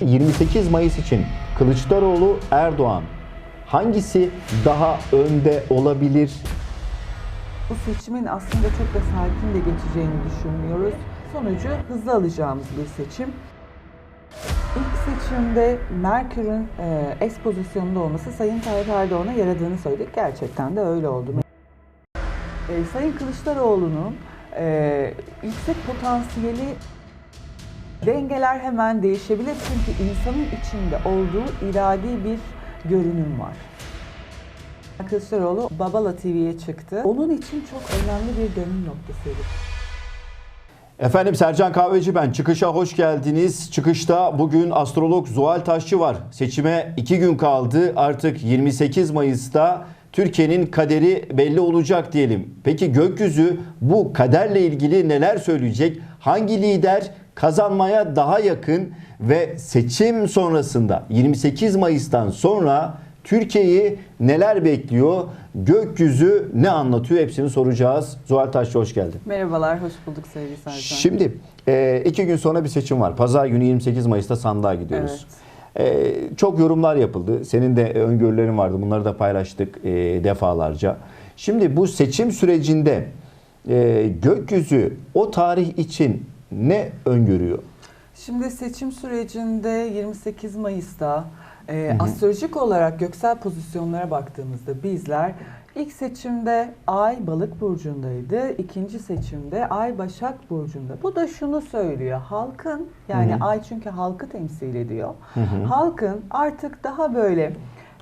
28 Mayıs için Kılıçdaroğlu Erdoğan hangisi daha önde olabilir? Bu seçimin aslında çok da sakin de geçeceğini düşünmüyoruz. Sonucu hızlı alacağımız bir seçim. İlk seçimde Merkür'ün e, S pozisyonunda olması Sayın Tayyip Erdoğan'a yaradığını söyledik. Gerçekten de öyle oldu. E, Sayın Kılıçdaroğlu'nun e, yüksek potansiyeli dengeler hemen değişebilir. Çünkü insanın içinde olduğu iradi bir görünüm var. Kılıçdaroğlu Babala TV'ye çıktı. Onun için çok önemli bir dönüm noktasıydı. Efendim Sercan Kahveci ben. Çıkışa hoş geldiniz. Çıkışta bugün astrolog Zuhal Taşçı var. Seçime iki gün kaldı. Artık 28 Mayıs'ta Türkiye'nin kaderi belli olacak diyelim. Peki gökyüzü bu kaderle ilgili neler söyleyecek? Hangi lider kazanmaya daha yakın ve seçim sonrasında 28 Mayıs'tan sonra Türkiye'yi neler bekliyor? Gökyüzü ne anlatıyor? Hepsini soracağız. Zuhal Taşçı hoş geldin. Merhabalar, hoş bulduk sevgili Sercan. Şimdi e, iki gün sonra bir seçim var. Pazar günü 28 Mayıs'ta sandığa gidiyoruz. E, çok yorumlar yapıldı. Senin de öngörülerin vardı. Bunları da paylaştık e, defalarca. Şimdi bu seçim sürecinde e, gökyüzü o tarih için ne öngörüyor? Şimdi seçim sürecinde 28 Mayıs'ta e, astrolojik olarak göksel pozisyonlara baktığımızda bizler ilk seçimde Ay Balık burcundaydı, ikinci seçimde Ay Başak burcunda. Bu da şunu söylüyor. Halkın yani Hı hı. Ay çünkü halkı temsil ediyor. Halkın artık daha böyle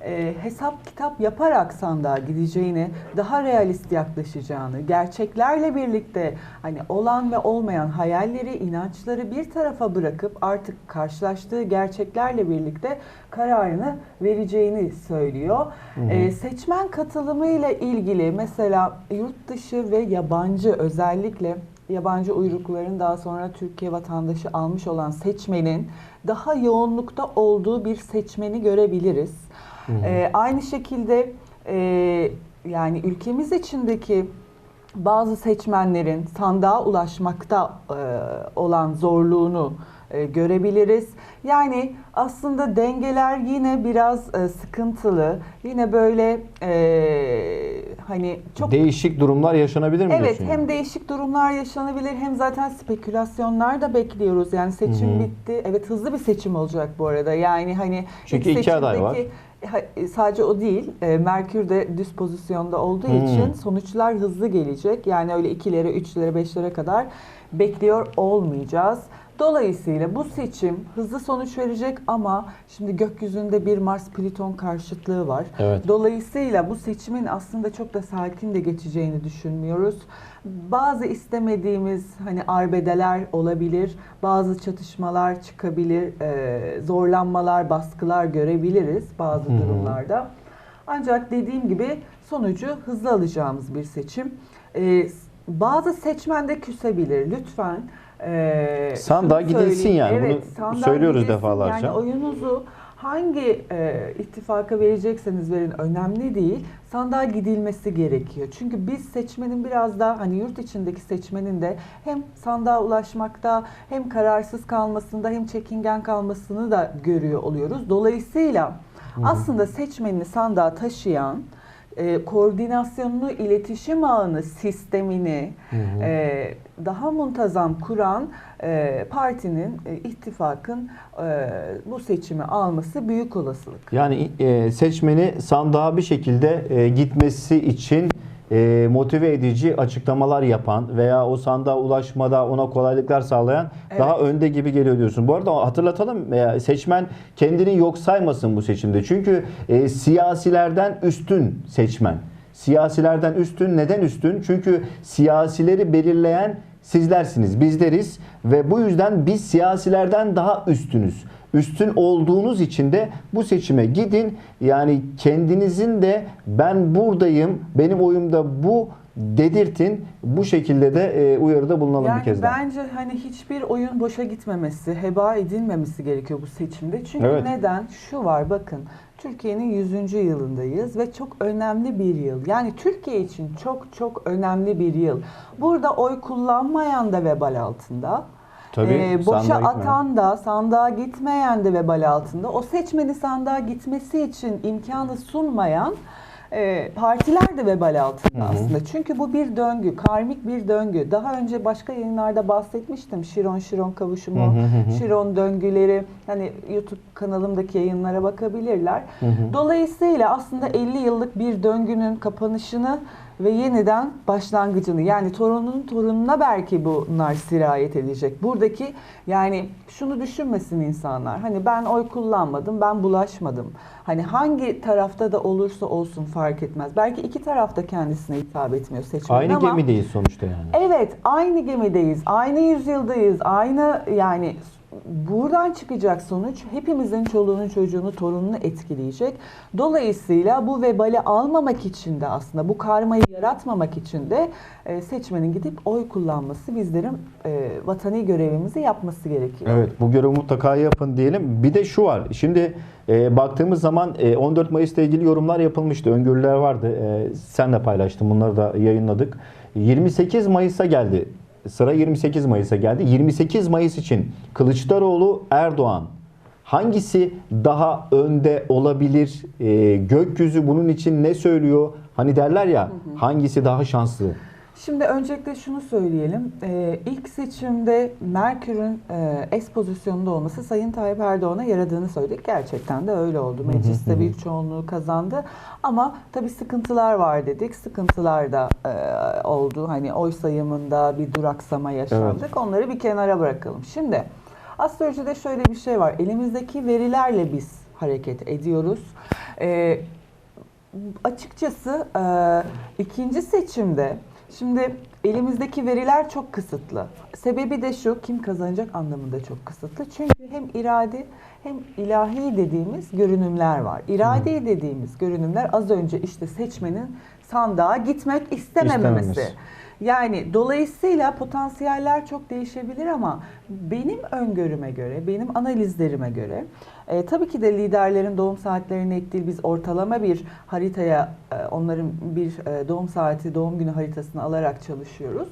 e, hesap kitap yaparak sandığa gideceğini, daha realist yaklaşacağını, gerçeklerle birlikte hani olan ve olmayan hayalleri, inançları bir tarafa bırakıp artık karşılaştığı gerçeklerle birlikte kararını vereceğini söylüyor. E, seçmen katılımı ile ilgili mesela yurt dışı ve yabancı özellikle yabancı uyrukların daha sonra Türkiye vatandaşı almış olan seçmenin daha yoğunlukta olduğu bir seçmeni görebiliriz. Ee, aynı şekilde e, yani ülkemiz içindeki bazı seçmenlerin sandığa ulaşmakta e, olan zorluğunu e, görebiliriz. Yani aslında dengeler yine biraz e, sıkıntılı. Yine böyle e, hani çok Değişik durumlar yaşanabilir mi Evet hem yani? değişik durumlar yaşanabilir hem zaten spekülasyonlar da bekliyoruz. Yani seçim Hı hı. bitti. Evet hızlı bir seçim olacak bu arada. Yani hani Çünkü iki aday var. Ha- Sadece o değil. e, Merkür de düz pozisyonda olduğu Hmm. için sonuçlar hızlı gelecek. Yani öyle ikilere, üçlere, beşlere kadar bekliyor olmayacağız. Dolayısıyla bu seçim hızlı sonuç verecek ama şimdi gökyüzünde bir Mars-Plüton karşıtlığı var. Evet. Dolayısıyla bu seçimin aslında çok da sakin de geçeceğini düşünmüyoruz. Bazı istemediğimiz hani arbedeler olabilir, bazı çatışmalar çıkabilir, e, zorlanmalar, baskılar görebiliriz bazı hı. durumlarda. Ancak dediğim gibi sonucu hızlı alacağımız bir seçim. E, bazı seçmen de küsebilir. Lütfen e, Sandığa gidilsin söyleyeyim. yani. Bunu sandığa söylüyoruz gidilsin. defalarca. Yani oyunuzu hangi e, ittifaka verecekseniz verin önemli değil. Sandığa gidilmesi gerekiyor. Çünkü biz seçmenin biraz daha hani yurt içindeki seçmenin de hem sandığa ulaşmakta hem kararsız kalmasında hem çekingen kalmasını da görüyor oluyoruz. Dolayısıyla aslında seçmenini sandığa taşıyan e, koordinasyonunu, iletişim ağını, sistemini e, daha muntazam kuran e, partinin, e, ittifakın e, bu seçimi alması büyük olasılık. Yani e, seçmeni sandığa bir şekilde e, gitmesi için e, motive edici açıklamalar yapan veya o sandığa ulaşmada ona kolaylıklar sağlayan Evet. daha önde gibi geliyor diyorsun. Bu arada hatırlatalım e, seçmen kendini yok saymasın bu seçimde. Çünkü e, siyasilerden üstün seçmen. Siyasilerden üstün neden üstün? Çünkü siyasileri belirleyen sizlersiniz, bizleriz ve bu yüzden biz siyasilerden daha üstünüz. Üstün olduğunuz için de bu seçime gidin. Yani kendinizin de ben buradayım, benim oyum da bu dedirtin. Bu şekilde de e, uyarıda bulunalım bir Yani kez daha. bence hani hiçbir oyun boşa gitmemesi, heba edilmemesi gerekiyor bu seçimde. Çünkü Evet. neden? Şu var bakın. Türkiye'nin 100. yılındayız ve çok önemli bir yıl. Yani Türkiye için çok çok önemli bir yıl. Burada oy kullanmayan da vebal altında. Tabii, Ee, boşa sandığa gitmeyen. atan da sandığa gitmeyen de vebal altında. O seçmeni sandığa gitmesi için imkanı sunmayan e, partiler de vebal altında aslında. Çünkü bu bir döngü, karmik bir döngü. Daha önce başka yayınlarda bahsetmiştim. Şiron Şiron kavuşumu, Şiron döngüleri. Hani YouTube kanalımdaki yayınlara bakabilirler. Dolayısıyla aslında 50 yıllık bir döngünün kapanışını ve yeniden başlangıcını yani torunun torununa belki bunlar sirayet edecek. Buradaki yani şunu düşünmesin insanlar. Hani ben oy kullanmadım, ben bulaşmadım. Hani hangi tarafta da olursa olsun fark etmez. Belki iki tarafta kendisine hitap etmiyor seçmen Aynı ama gemideyiz sonuçta yani. Evet, aynı gemideyiz, aynı yüzyıldayız, aynı yani buradan çıkacak sonuç hepimizin çoluğunu, çocuğunu, torununu etkileyecek. Dolayısıyla bu vebali almamak için de aslında bu karmayı yaratmamak için de e, seçmenin gidip oy kullanması bizlerin e, vatani görevimizi yapması gerekiyor. Evet bu görevi mutlaka yapın diyelim. Bir de şu var. Şimdi e, baktığımız zaman e, 14 Mayıs'ta ilgili yorumlar yapılmıştı. Öngörüler vardı. E, sen de paylaştın. Bunları da yayınladık. 28 Mayıs'a geldi. Sıra 28 Mayıs'a geldi. 28 Mayıs için Kılıçdaroğlu Erdoğan hangisi daha önde olabilir? E, gökyüzü bunun için ne söylüyor? Hani derler ya hangisi daha şanslı? Şimdi öncelikle şunu söyleyelim. Ee, ilk seçimde Merkür'ün e, S pozisyonunda olması Sayın Tayyip Erdoğan'a yaradığını söyledik. Gerçekten de öyle oldu. Mecliste büyük çoğunluğu kazandı. Ama tabii sıkıntılar var dedik. Sıkıntılar da e, oldu. Hani oy sayımında bir duraksama yaşandık. Onları bir kenara bırakalım. Şimdi astrolojide şöyle bir şey var. Elimizdeki verilerle biz hareket ediyoruz. Ee, açıkçası e, ikinci seçimde şimdi elimizdeki veriler çok kısıtlı. Sebebi de şu kim kazanacak anlamında çok kısıtlı. Çünkü hem irade hem ilahi dediğimiz görünümler var. İrade dediğimiz görünümler az önce işte seçmenin sandığa gitmek istememesi. İstememesi. Yani dolayısıyla potansiyeller çok değişebilir ama benim öngörüme göre, benim analizlerime göre e, tabii ki de liderlerin doğum saatleri net değil. Biz ortalama bir haritaya, e, onların bir e, doğum saati, doğum günü haritasını alarak çalışıyoruz.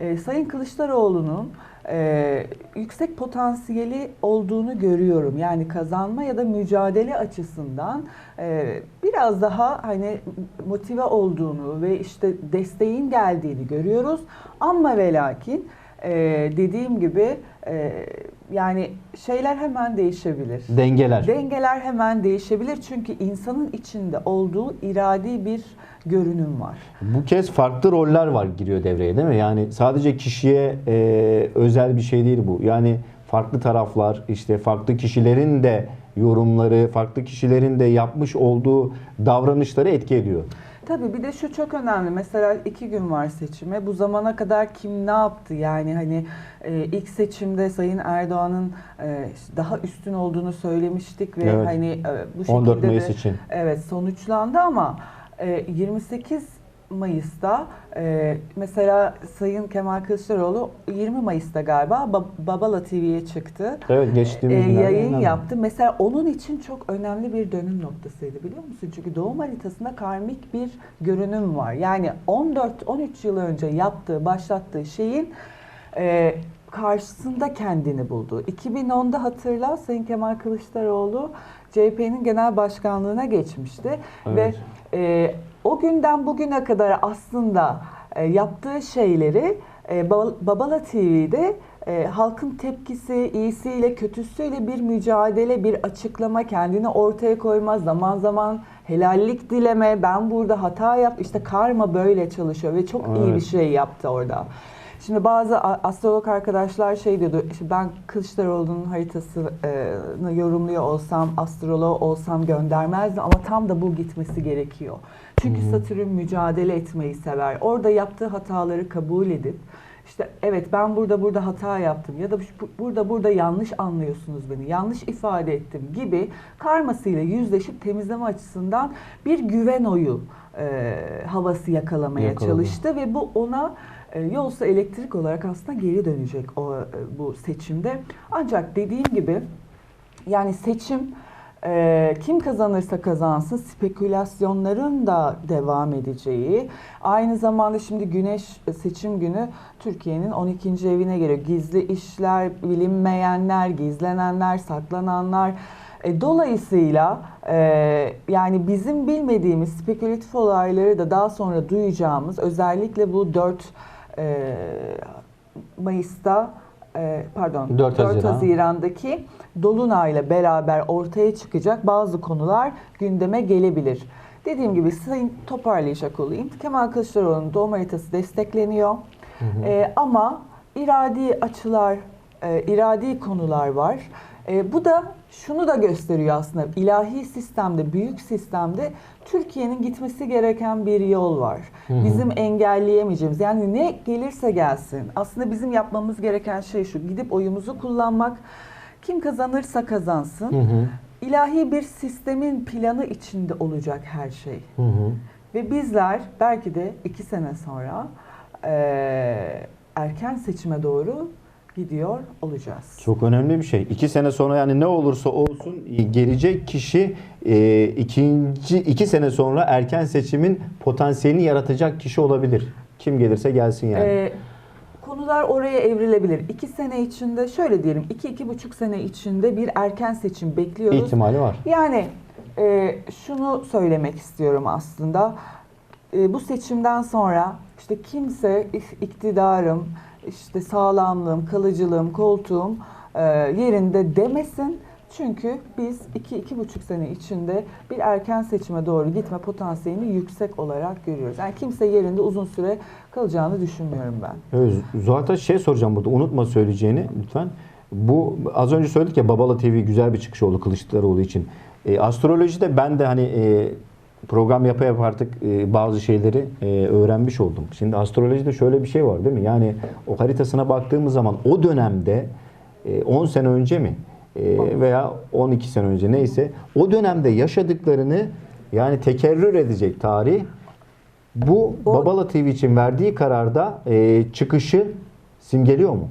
E, Sayın Kılıçdaroğlu'nun e, yüksek potansiyeli olduğunu görüyorum. Yani kazanma ya da mücadele açısından e, biraz daha hani motive olduğunu ve işte desteğin geldiğini görüyoruz. Ama ve lakin e, dediğim gibi e, yani şeyler hemen değişebilir. Dengeler. Dengeler hemen değişebilir çünkü insanın içinde olduğu iradi bir görünüm var. Bu kez farklı roller var giriyor devreye değil mi? Yani sadece kişiye e, özel bir şey değil bu. Yani farklı taraflar, işte farklı kişilerin de yorumları, farklı kişilerin de yapmış olduğu davranışları etki ediyor. Tabii bir de şu çok önemli. Mesela iki gün var seçime. Bu zamana kadar kim ne yaptı? Yani hani e, ilk seçimde Sayın Erdoğan'ın e, daha üstün olduğunu söylemiştik ve Evet. hani e, bu şekilde 14 Mayıs de, için. Evet sonuçlandı ama e, 28 Mayıs'ta e, mesela Sayın Kemal Kılıçdaroğlu 20 Mayıs'ta galiba Ba- Babala TV'ye çıktı. Evet geçtiğimiz E, yayın yayınlandı. yaptı. Mesela onun için çok önemli bir dönüm noktasıydı biliyor musun? Çünkü doğum haritasında karmik bir görünüm var. Yani 14-13 yıl önce yaptığı, başlattığı şeyin e, karşısında kendini buldu. 2010'da hatırla Sayın Kemal Kılıçdaroğlu CHP'nin genel başkanlığına geçmişti Evet. ve e, o günden bugüne kadar aslında e, yaptığı şeyleri e, Bab- Babala TV'de e, halkın tepkisi, iyisiyle kötüsüyle bir mücadele, bir açıklama, kendini ortaya koyma, zaman zaman helallik dileme, ben burada hata yap, işte karma böyle çalışıyor ve çok iyi bir Evet. şey yaptı orada. Şimdi bazı astrolog arkadaşlar şey diyordu, işte ben Kılıçdaroğlu'nun haritasını yorumluyor olsam, astrolog olsam göndermezdim ama tam da bu gitmesi gerekiyor. Çünkü Satürn mücadele etmeyi sever. Orada yaptığı hataları kabul edip, işte evet ben burada burada hata yaptım ya da bu- burada burada yanlış anlıyorsunuz beni, yanlış ifade ettim gibi karmasıyla yüzleşip temizleme açısından bir güven oyu e, havası yakalamaya Yakaladı. çalıştı ve bu ona e, yolsa elektrik olarak aslında geri dönecek o e, bu seçimde. Ancak dediğim gibi yani seçim e, kim kazanırsa kazansın spekülasyonların da devam edeceği. Aynı zamanda şimdi güneş seçim günü Türkiye'nin 12. evine geliyor. Gizli işler, bilinmeyenler, gizlenenler, saklananlar. E, dolayısıyla e, yani bizim bilmediğimiz spekülatif olayları da daha sonra duyacağımız özellikle bu 4 e, Mayıs'ta e, pardon 4 Haziran. Haziran'daki Dolunay'la beraber ortaya çıkacak bazı konular gündeme gelebilir. Dediğim gibi sayın toparlayacak olayım. Kemal Kılıçdaroğlu'nun doğum haritası destekleniyor. E, ama iradi açılar, e, iradi konular var. E, bu da şunu da gösteriyor aslında. ilahi sistemde, büyük sistemde Türkiye'nin gitmesi gereken bir yol var. Bizim engelleyemeyeceğimiz. Yani ne gelirse gelsin. Aslında bizim yapmamız gereken şey şu. Gidip oyumuzu kullanmak. Kim kazanırsa kazansın. İlahi bir sistemin planı içinde olacak her şey. Hı hı. Ve bizler belki de iki sene sonra eee, erken seçime doğru gidiyor olacağız. Çok önemli bir şey. İki sene sonra yani ne olursa olsun gelecek kişi e, ikinci iki sene sonra erken seçimin potansiyelini yaratacak kişi olabilir. Kim gelirse gelsin yani. Ee, konular oraya evrilebilir. İki sene içinde şöyle diyelim iki iki buçuk sene içinde bir erken seçim bekliyoruz. İhtimali var. Yani e, şunu söylemek istiyorum aslında. E, bu seçimden sonra işte kimse ik- iktidarım, işte sağlamlığım, kalıcılığım, koltuğum e, yerinde demesin. Çünkü biz iki, iki buçuk sene içinde bir erken seçime doğru gitme potansiyelini yüksek olarak görüyoruz. Yani kimse yerinde uzun süre kalacağını düşünmüyorum ben. Evet, Zuhal şey soracağım burada. Unutma söyleyeceğini lütfen. Bu az önce söyledik ya Babala TV güzel bir çıkış oldu Kılıçdaroğlu için. E, astrolojide ben de hani e, program yapa yapa artık e, bazı şeyleri e, öğrenmiş oldum. Şimdi astrolojide şöyle bir şey var değil mi? Yani o haritasına baktığımız zaman o dönemde e, 10 sene önce mi E, veya 12 sene önce neyse o dönemde yaşadıklarını yani tekerrür edecek tarih bu O- Babala TV için verdiği kararda e, çıkışı simgeliyor mu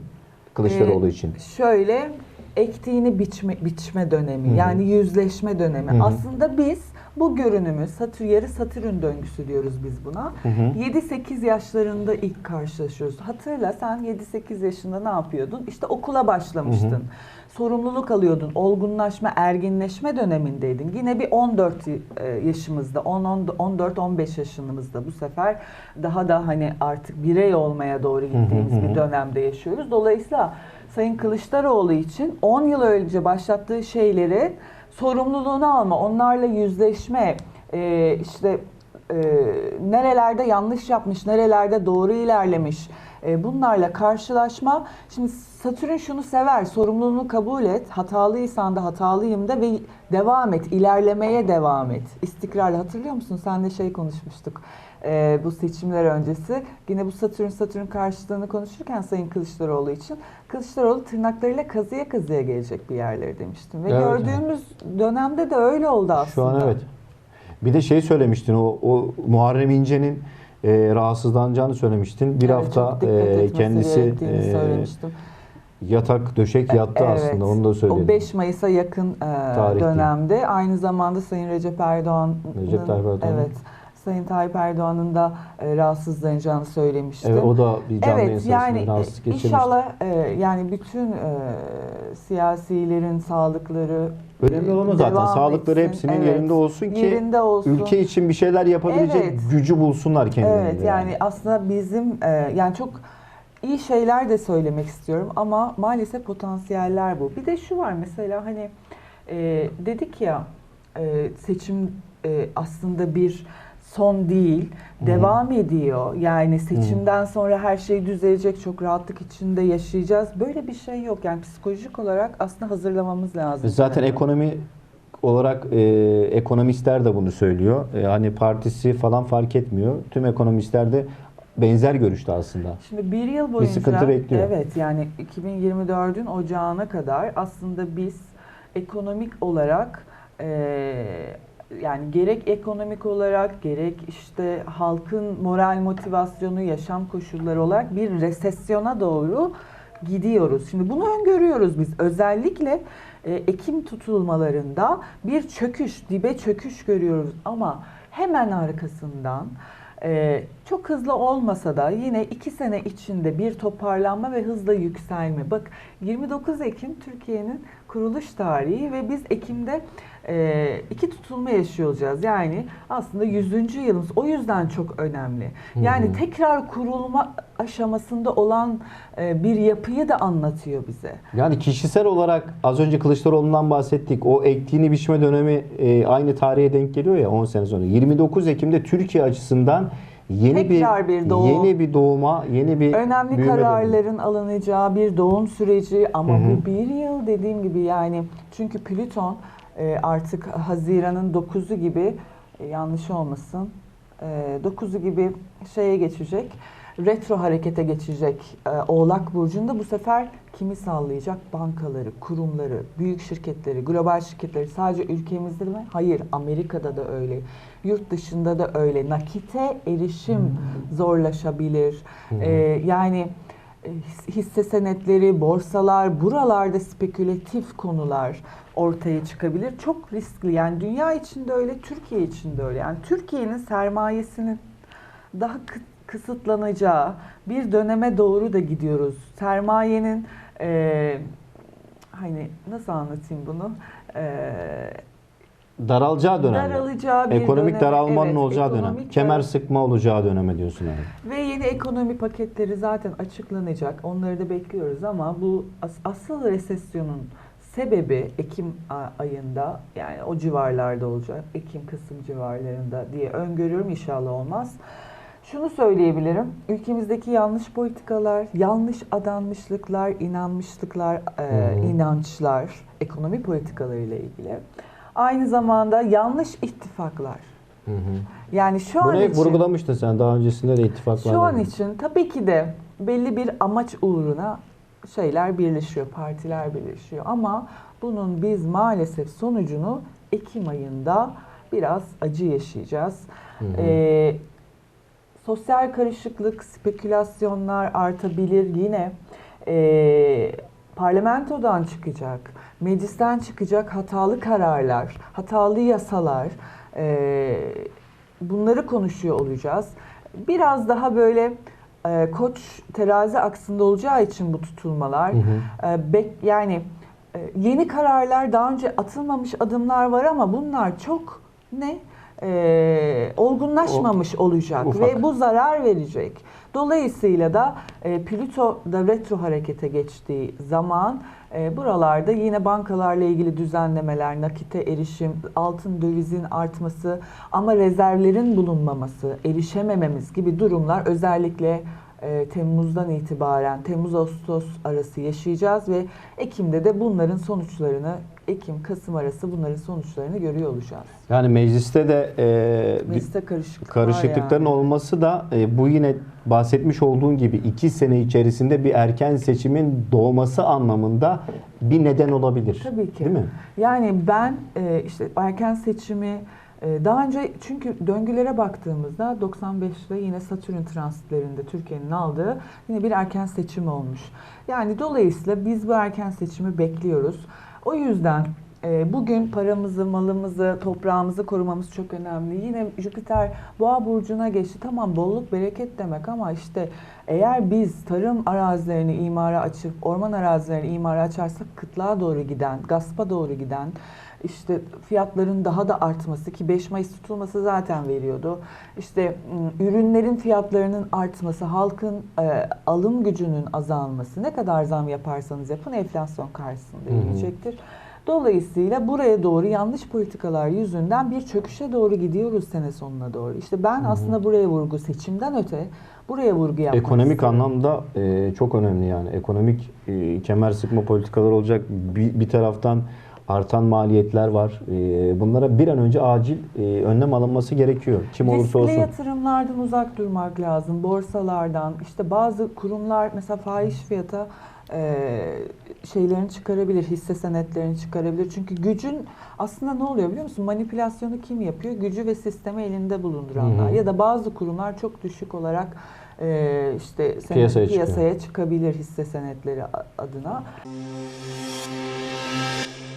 Kılıçdaroğlu Ee, için? Şöyle ektiğini biçme, biçme dönemi Hı hı. yani yüzleşme dönemi. Hı hı. Aslında biz bu görünümü Satür yarı Satürn döngüsü diyoruz biz buna. Hı hı. 7-8 yaşlarında ilk karşılaşıyoruz. Hatırla sen 7-8 yaşında ne yapıyordun? İşte okula başlamıştın. Hı hı. Sorumluluk alıyordun. Olgunlaşma, erginleşme dönemindeydin. Yine bir 14 e, yaşımızda, 14-15 yaşımızda bu sefer daha da hani artık birey olmaya doğru gittiğimiz hı hı. bir dönemde yaşıyoruz. Dolayısıyla Sayın Kılıçdaroğlu için 10 yıl önce başlattığı şeyleri sorumluluğunu alma, onlarla yüzleşme, e, işte e, nerelerde yanlış yapmış, nerelerde doğru ilerlemiş, e, bunlarla karşılaşma. Şimdi Satürn şunu sever, sorumluluğunu kabul et, hatalıysan da hatalıyım da ve devam et, ilerlemeye devam et. İstikrarla hatırlıyor musun? Sen de şey konuşmuştuk e, bu seçimler öncesi. Yine bu Satürn Satürn karşıtlığını konuşurken Sayın Kılıçdaroğlu için Kılıçdaroğlu tırnaklarıyla kazıya kazıya gelecek bir yerlere demiştim. Ve Evet. gördüğümüz dönemde de öyle oldu aslında. Şu an evet. Bir de şey söylemiştin o, o Muharrem İnce'nin e, rahatsızlanacağını söylemiştin. Bir Evet, hafta e, kendisi e, söylemiştim. yatak döşek yattı Evet. aslında onu da söyledim. O 5 Mayıs'a yakın e, dönemde aynı zamanda Sayın Recep Erdoğan'ın Recep Erdoğan'ın. evet Sayın Tayyip Erdoğan'ın da e, rahatsızlanacağını söylemiştim. Evet, o da bir canlı Evet yani rahatsızlık e, geçirmişti. inşallah e, yani bütün e, siyasilerin sağlıkları Önemli olan o zaten. devam Sağlıkları etsin. hepsinin Evet, yerinde olsun ki yerinde olsun. ülke için bir şeyler yapabilecek Evet. gücü bulsunlar kendilerinde. Evet yani aslında bizim e, yani çok iyi şeyler de söylemek istiyorum ama maalesef potansiyeller bu. Bir de şu var mesela hani e, dedik ya e, seçim e, aslında bir son değil, devam ediyor. Yani seçimden sonra her şey düzelecek, çok rahatlık içinde yaşayacağız. Böyle bir şey yok. Yani psikolojik olarak aslında hazırlamamız lazım. Zaten kendimizi. ekonomi olarak e, ekonomistler de bunu söylüyor. E, hani partisi falan fark etmiyor. Tüm ekonomistler de benzer görüşte aslında. Şimdi bir yıl boyunca sıkıntı bekliyor. evet yani 2024'ün ocağına kadar aslında biz ekonomik olarak eee, yani gerek ekonomik olarak gerek işte halkın moral motivasyonu, yaşam koşulları olarak bir resesyona doğru gidiyoruz. Şimdi bunu öngörüyoruz biz. Özellikle e, Ekim tutulmalarında bir çöküş, dibe çöküş görüyoruz ama hemen arkasından e, çok hızlı olmasa da yine iki sene içinde bir toparlanma ve hızla yükselme. Bak 29 Ekim Türkiye'nin kuruluş tarihi ve biz Ekim'de e, iki tutulma yaşıyor olacağız. Yani aslında 100. yılımız o yüzden çok önemli. Yani tekrar kurulma aşamasında olan e, bir yapıyı da anlatıyor bize. Yani kişisel olarak az önce Kılıçdaroğlu'ndan bahsettik. O ektiğini biçme dönemi e, aynı tarihe denk geliyor ya 10 sene sonra. 29 Ekim'de Türkiye açısından yeni Tekrar bir doğum. yeni bir doğuma, yeni bir Önemli büyüme dönemi. kararların alınacağı bir doğum süreci ama bu bir yıl dediğim gibi yani çünkü Plüton artık Haziran'ın 9'u gibi e, yanlış olmasın e, 9'u gibi şeye geçecek retro harekete geçecek e, Oğlak Burcu'nda bu sefer kimi sallayacak? Bankaları, kurumları, büyük şirketleri, global şirketleri sadece ülkemizde mi? Hayır, Amerika'da da öyle. Yurt dışında da öyle. Nakite erişim zorlaşabilir. E, yani e, his- hisse senetleri, borsalar, buralarda spekülatif konular ortaya çıkabilir. Çok riskli. Yani dünya içinde öyle, Türkiye içinde öyle. Yani Türkiye'nin sermayesinin daha kı- kısıtlanacağı bir döneme doğru da gidiyoruz. Sermayenin e, hani nasıl anlatayım bunu? E, Daralacağı dönem. daralacağı bir Ekonomik döneme- daralmanın evet, olacağı dönem. Kemer dar- sıkma olacağı döneme diyorsun abi. Ve yeni ekonomi paketleri zaten açıklanacak. Onları da bekliyoruz ama bu as- asıl resesyonun sebebi Ekim ayında yani o civarlarda olacak. Ekim Kasım civarlarında diye öngörüyorum inşallah olmaz. Şunu söyleyebilirim. Ülkemizdeki yanlış politikalar, yanlış adanmışlıklar, inanmışlıklar, e, inançlar, ekonomi politikalarıyla ilgili. Aynı zamanda yanlış ittifaklar. Hı hı. Yani şu an Bunu hep için vurgulamıştın sen daha öncesinde de ittifaklar. şu an için tabii ki de belli bir amaç uğruna şeyler birleşiyor, partiler birleşiyor. Ama bunun biz maalesef sonucunu Ekim ayında biraz acı yaşayacağız. Hı hı. Ee, sosyal karışıklık, spekülasyonlar artabilir yine. Ee, parlamentodan çıkacak, meclisten çıkacak hatalı kararlar, hatalı yasalar, ee, bunları konuşuyor olacağız. Biraz daha böyle e, koç terazi aksında olacağı için bu tutulmalar, Hı hı. e, bek, yani e, yeni kararlar daha önce atılmamış adımlar var ama bunlar çok ne e, olgunlaşmamış olacak ufak. ve bu zarar verecek. Dolayısıyla da e, Plüto da retro harekete geçtiği zaman e, buralarda yine bankalarla ilgili düzenlemeler, nakite erişim, altın dövizin artması ama rezervlerin bulunmaması, erişemememiz gibi durumlar özellikle e, Temmuz'dan itibaren Temmuz-Ağustos arası yaşayacağız ve Ekim'de de bunların sonuçlarını Ekim-Kasım arası bunların sonuçlarını görüyor olacağız. Yani mecliste de e, Mecliste karışıklık karışıklıkların yani. olması da e, bu yine bahsetmiş olduğun gibi iki sene içerisinde bir erken seçimin doğması anlamında bir neden olabilir. Tabii ki. Değil mi? Yani ben e, işte erken seçimi daha önce çünkü döngülere baktığımızda 95'te yine Satürn transitlerinde Türkiye'nin aldığı yine bir erken seçim olmuş. Yani dolayısıyla biz bu erken seçimi bekliyoruz. O yüzden e, bugün paramızı, malımızı, toprağımızı korumamız çok önemli. Yine Jüpiter Boğa burcuna geçti. Tamam bolluk bereket demek ama işte eğer biz tarım arazilerini imara açıp orman arazilerini imara açarsak kıtlığa doğru giden, gaspa doğru giden işte fiyatların daha da artması ki 5 Mayıs tutulması zaten veriyordu. İşte m, ürünlerin fiyatlarının artması, halkın e, alım gücünün azalması ne kadar zam yaparsanız yapın enflasyon karşısında yiyecektir. Dolayısıyla buraya doğru yanlış politikalar yüzünden bir çöküşe doğru gidiyoruz sene sonuna doğru. İşte ben aslında buraya vurgu seçimden öte buraya vurgu yapmak Ekonomik istiyorum. anlamda e, çok önemli yani. Ekonomik e, kemer sıkma politikaları olacak. Bir, bir taraftan artan maliyetler var. E, bunlara bir an önce acil e, önlem alınması gerekiyor. Kim olursa Riskli olsun. yatırımlardan uzak durmak lazım. Borsalardan, işte bazı kurumlar mesela fahiş fiyata e, şeylerini çıkarabilir, hisse senetlerini çıkarabilir. Çünkü gücün aslında ne oluyor biliyor musun? Manipülasyonu kim yapıyor? Gücü ve sistemi elinde bulunduranlar. Hı. Ya da bazı kurumlar çok düşük olarak e, işte senet- Piyasaya çıkıyor. piyasaya çıkabilir hisse senetleri adına.